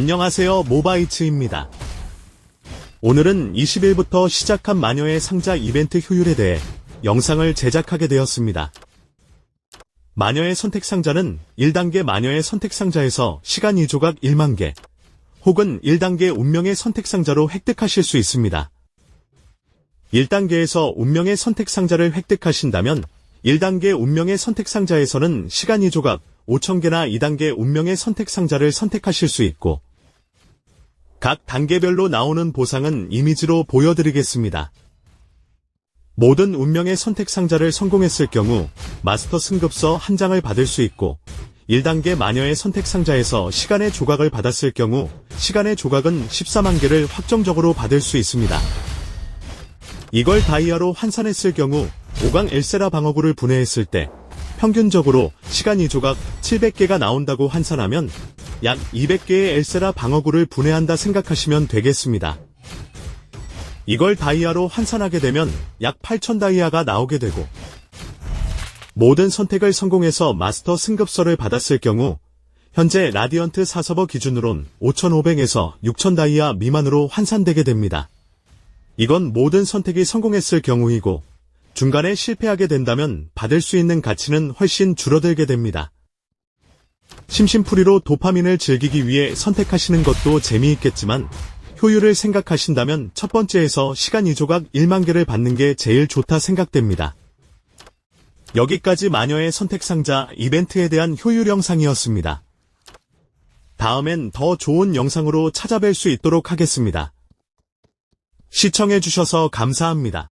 안녕하세요 모바이츠입니다. 오늘은 20일부터 시작한 마녀의 상자 이벤트 효율에 대해 영상을 제작하게 되었습니다. 마녀의 선택 상자는 1단계 마녀의 선택 상자에서 시간 2조각 1만 개, 혹은 1단계 운명의 선택 상자로 획득하실 수 있습니다. 1단계에서 운명의 선택 상자를 획득하신다면 1단계 운명의 선택 상자에서는 시간 2조각 5,000개나 2단계 운명의 선택 상자를 선택하실 수 있고 각 단계별로 나오는 보상은 이미지로 보여드리겠습니다. 모든 운명의 선택 상자를 성공했을 경우 마스터 승급서 한 장을 받을 수 있고 1단계 마녀의 선택 상자에서 시간의 조각을 받았을 경우 시간의 조각은 14만 개를 확정적으로 받을 수 있습니다. 이걸 다이아로 환산했을 경우 5강 엘세라 방어구를 분해했을 때 평균적으로 시간 2조각 700개가 나온다고 환산하면 약 200개의 엘세라 방어구를 분해한다 생각하시면 되겠습니다. 이걸 다이아로 환산하게 되면 약8,000 다이아가 나오게 되고 모든 선택을 성공해서 마스터 승급서를 받았을 경우 현재 라디언트 4서버 기준으론 5,500에서 6,000 다이아 미만으로 환산되게 됩니다. 이건 모든 선택이 성공했을 경우이고 중간에 실패하게 된다면 받을 수 있는 가치는 훨씬 줄어들게 됩니다. 심심풀이로 도파민을 즐기기 위해 선택하시는 것도 재미있겠지만 효율을 생각하신다면 첫 번째에서 시간 2조각 1만 개를 받는 게 제일 좋다 생각됩니다. 여기까지 마녀의 선택 상자 이벤트에 대한 효율 영상이었습니다. 다음엔 더 좋은 영상으로 찾아뵐 수 있도록 하겠습니다. 시청해주셔서 감사합니다.